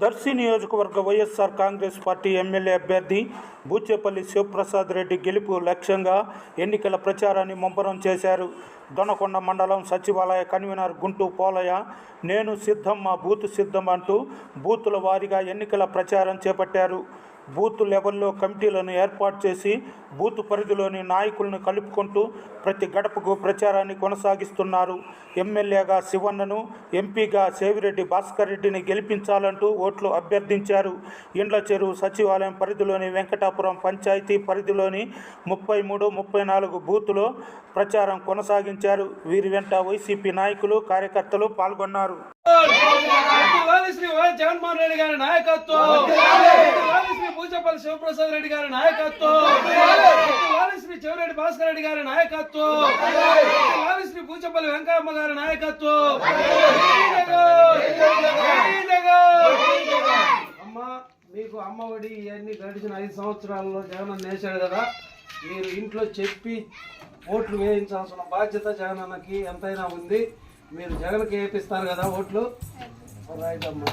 దర్శి నియోజకవర్గ YSR Congress party MLA అభ్యర్థి బూచేపల్లి శివప్రసాద్ రెడ్డి గెలుపు లక్ష్యంగా ఎన్నికల ప్రచారాన్ని ముమ్మరం చేశారు. దొనకొండ మండలం సచివాలయ కన్వీనర్ గుంటూ పోలయ్య నేను సిద్ధం మా బూత్ సిద్ధం అంటూ బూతుల వారీగా ఎన్నికల ప్రచారం చేపట్టారు. బూత్ లెవెల్లో కమిటీలను ఏర్పాటు చేసి బూత్ పరిధిలోని నాయకులను కలుపుకుంటూ ప్రతి గడపకు ప్రచారాన్ని కొనసాగిస్తున్నారు. ఎమ్మెల్యేగా శివన్నను ఎంపీగా సేవిరెడ్డి భాస్కర్ రెడ్డిని గెలిపించాలంటూ ఓట్లు అభ్యర్థించారు. ఇండ్ల చెరువు సచివాలయం పరిధిలోని వెంకటాపురం పంచాయతీ పరిధిలోని ముప్పై మూడు ముప్పై నాలుగు బూతులో ప్రచారం కొనసాగించారు. వీరి వెంట వైసీపీ నాయకులు కార్యకర్తలు పాల్గొన్నారు. జగన్మోహన్ రెడ్డి గారి నాయకత్వం శ్రీ పూజపల్లి శివప్రసాద్ రెడ్డి గారి నాయకత్వం శ్రీ చెవిరెడ్డి భాస్కర్ రెడ్డి గారి నాయకత్వం శ్రీ పూజపల్లి వెంకయ్యమ్మ గారి నాయకత్వం జై జగన్! అమ్మ మీకు అమ్మ ఒడి ఇవన్నీ గడిచిన ఐదు సంవత్సరాల్లో జగన్ వేశాడు కదా మీరు ఇంట్లో చెప్పి ఓట్లు వేయించాల్సిన బాధ్యత జగన్ అన్నకి ఎంతైనా ఉంది. మీరు జగన్కి వేపిస్తారు కదా ఓట్లు. రైట్ అమ్మా.